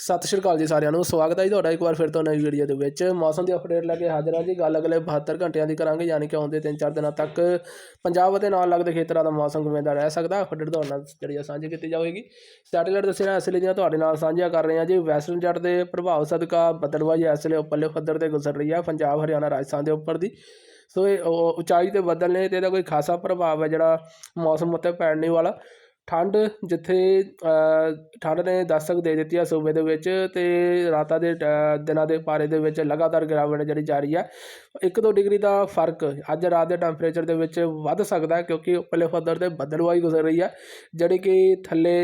ਸਤਿ ਸ਼੍ਰੀ ਅਕਾਲ ਜੀ ਸਾਰਿਆਂ ਨੂੰ, ਸਵਾਗਤ ਹੈ ਜੀ ਤੁਹਾਡਾ ਇੱਕ ਵਾਰ ਫਿਰ ਤੋਂ ਨਵੀਂ ਵੀਡੀਓ ਦੇ ਵਿੱਚ। ਮੌਸਮ ਦੀ ਅਪਡੇਟ ਲੈ ਕੇ ਹਾਜ਼ਰ ਹਾਂ ਜੀ। ਗੱਲ ਅਗਲੇ 72 ਘੰਟਿਆਂ ਦੀ ਕਰਾਂਗੇ, ਯਾਨੀ ਕਿ ਆਉਂਦੇ 3-4 ਦਿਨਾਂ ਤੱਕ ਪੰਜਾਬ ਅਤੇ ਨਾਲ ਲੱਗਦੇ ਖੇਤਰਾਂ ਦਾ ਮੌਸਮ ਕਿਵੇਂ ਦਾ ਰਹਿ ਸਕਦਾ ਅਪਡੇਟ ਤੁਹਾਡੇ ਨਾਲ ਜਿਹੜੀ ਆ ਸਾਂਝੀ ਕੀਤੀ ਜਾਵੇਗੀ। ਸੈਟੇਲਾਈਟ ਦੱਸਿਆ ਇਸ ਲਈ ਦੀਆਂ ਤੁਹਾਡੇ ਨਾਲ ਸਾਂਝੀਆਂ ਕਰ ਰਹੇ ਹਾਂ ਜੀ। ਵੈਸਟਰਨ ਜੱਟ ਦੇ ਪ੍ਰਭਾਵ ਸਦਕਾ ਬੱਦਲਬਾਜ਼ੀ ਇਸ ਲਈ ਉੱਪਰਲੇ ਪੱਧਰ ਤੇ ਗੁਜ਼ਰ ਰਹੀ ਹੈ ਪੰਜਾਬ, ਹਰਿਆਣਾ, ਰਾਜਸਥਾਨ ਦੇ ਉੱਪਰ ਦੀ। ਸੋ ਇਹ ਉਹ ਉਚਾਈ ਤੇ ਬੱਦਲ ਨੇ ਤੇ ਇਹਦਾ ਕੋਈ ਖਾਸਾ ਪ੍ਰਭਾਵ ਹੈ ਜਿਹੜਾ ਮੌਸਮ ਉੱਤੇ ਪੈਣ ਨਹੀਂ ਵਾਲਾ। ਠੰਡ ਜਿੱਥੇ ਠੰਡ ਨੇ ਦਸਤਕ ਦੇ ਦਿੱਤੀ ਹੈ ਸੂਬੇ ਦੇ ਵਿੱਚ ਅਤੇ ਰਾਤਾਂ ਦੇ ਦਿਨਾਂ ਦੇ ਪਾਰੇ ਦੇ ਵਿੱਚ ਲਗਾਤਾਰ ਗਿਰਾਵਟ ਜਿਹੜੀ ਜਾਰੀ ਹੈ 1-2 ਡਿਗਰੀ ਦਾ ਫ਼ਰਕ ਅੱਜ ਰਾਤ ਦੇ ਟੈਂਪਰੇਚਰ ਦੇ ਵਿੱਚ ਵੱਧ ਸਕਦਾ ਕਿਉਂਕਿ ਉੱਪਰਲੇ ਪੱਧਰ ਤੇ ਬੱਦਲਵਾਈ ਗੁਜ਼ਰ ਰਹੀ ਹੈ ਜਿਹੜੀ ਕਿ ਥੱਲੇ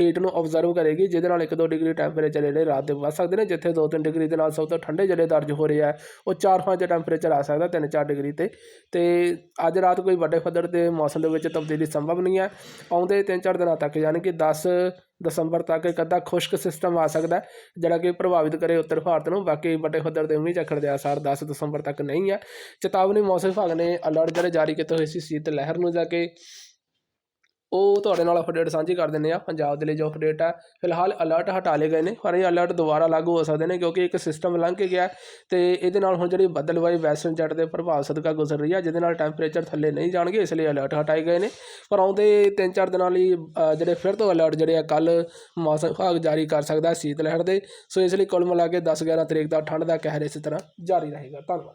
ਹੀਟ ਨੂੰ ਆਬਜ਼ਰਵ ਕਰੇਗੀ, ਜਿਹਦੇ ਨਾਲ 1-2 ਡਿਗਰੀ ਟੈਂਪਰੇਚਰ ਜਿਹੜੇ ਰਾਤ ਦੇ ਵੱਧ ਸਕਦੇ ਨੇ, ਜਿੱਥੇ 2-3 ਡਿਗਰੀ ਦੇ ਨਾਲ ਸਭ ਤੋਂ ਠੰਡੇ ਜਿਹੜੇ ਦਰਜ ਹੋ ਰਹੇ ਆ, ਉਹ 4-5 ਦੇ ਟੈਂਪਰੇਚਰ ਆ ਸਕਦਾ 3-4 ਡਿਗਰੀ ਤੇ। ਤੇ ਅੱਜ ਰਾਤ ਕੋਈ ਵੱਡੇ ਪੱਧਰ ਤੇ ਮੌਸਮ ਦੇ ਵਿੱਚ ਤਬਦੀਲੀ ਸੰਭਵ ਨਹੀਂ ਹੈ ਆਉਂਦੇ 3-4 ਦਿਨਾਂ ਤੱਕ, ਯਾਨੀ ਕਿ 10 ਦਸੰਬਰ ਤੱਕ ਇੱਕ ਅੱਧਾ ਖੁਸ਼ਕ ਸਿਸਟਮ ਆ ਸਕਦਾ ਜਿਹੜਾ ਕਿ ਪ੍ਰਭਾਵਿਤ ਕਰੇ ਉੱਤਰ ਭਾਰਤ ਨੂੰ। ਬਾਕੀ ਵੱਡੇ ਪੱਧਰ ਦੇ ਮੀਂਹ ਝੱਖੜ ਦੇ ਆਸਾਰ 10 ਦਸੰਬਰ ਤੱਕ ਨਹੀਂ ਹੈ। ਚੇਤਾਵਨੀ ਮੌਸਮ ਵਿਭਾਗ ਨੇ ਅਲਰਟ ਜਿਹੜੇ ਜਾਰੀ ਕੀਤੇ ਹੋਏ ਸੀ ਸੀਤ ਲਹਿਰ ਨੂੰ ਜਾ ਕੇ। ਉਹ ਤੁਹਾਡੇ ਨਾਲ ਅਪਡੇਟ ਸਾਂਝੀ ਕਰ ਦਿੰਦੇ ਆ ਪੰਜਾਬ ਦੇ ਲਈ ਜੋ ਅਪਡੇਟ ਹੈ। ਫਿਲਹਾਲ ਅਲਰਟ ਹਟਾ ਲਏ ਗਏ ਨੇ, ਪਰ ਇਹ ਅਲਰਟ ਦੁਬਾਰਾ ਲਾਗੂ ਹੋ ਸਕਦੇ ਨੇ ਕਿਉਂਕਿ ਇੱਕ ਸਿਸਟਮ ਲੰਘ ਕੇ ਗਿਆ ਤੇ ਇਹਦੇ ਨਾਲ ਹੁਣ ਜਿਹੜੀ ਬਦਲਵਾਈ ਵੈਸਟਰਨ ਜੱਟ ਦੇ ਪ੍ਰਭਾਵ ਸਦਕਾ ਗੁਜ਼ਰ ਰਹੀ ਹੈ, ਜਿਹਦੇ ਨਾਲ ਟੈਂਪਰੇਚਰ ਥੱਲੇ ਨਹੀਂ ਜਾਣਗੇ, ਇਸ ਲਈ ਅਲਰਟ ਹਟਾਏ ਗਏ ਨੇ। ਪਰ ਆਉਂਦੇ 3-4 ਦਿਨਾਂ ਲਈ ਜਿਹੜੇ ਫਿਰ ਤੋਂ ਅਲਰਟ ਜਿਹੜੇ ਆ ਕੱਲ ਮੌਸਮ ਵਿਭਾਗ ਜਾਰੀ ਕਰ ਸਕਦਾ ਹੈ ਸੀਤ ਲਹਿਰ ਦੇ। ਸੋ ਇਸ ਲਈ ਕੁੱਲ ਮਿਲਾ ਕੇ 10-11 ਤਰੀਕ ਦਾ ਠੰਡ ਦਾ ਕਹਿਰ ਇਸੇ ਤਰ੍ਹਾਂ ਜਾਰੀ ਰਹੇਗਾ। ਧੰਨਵਾਦ।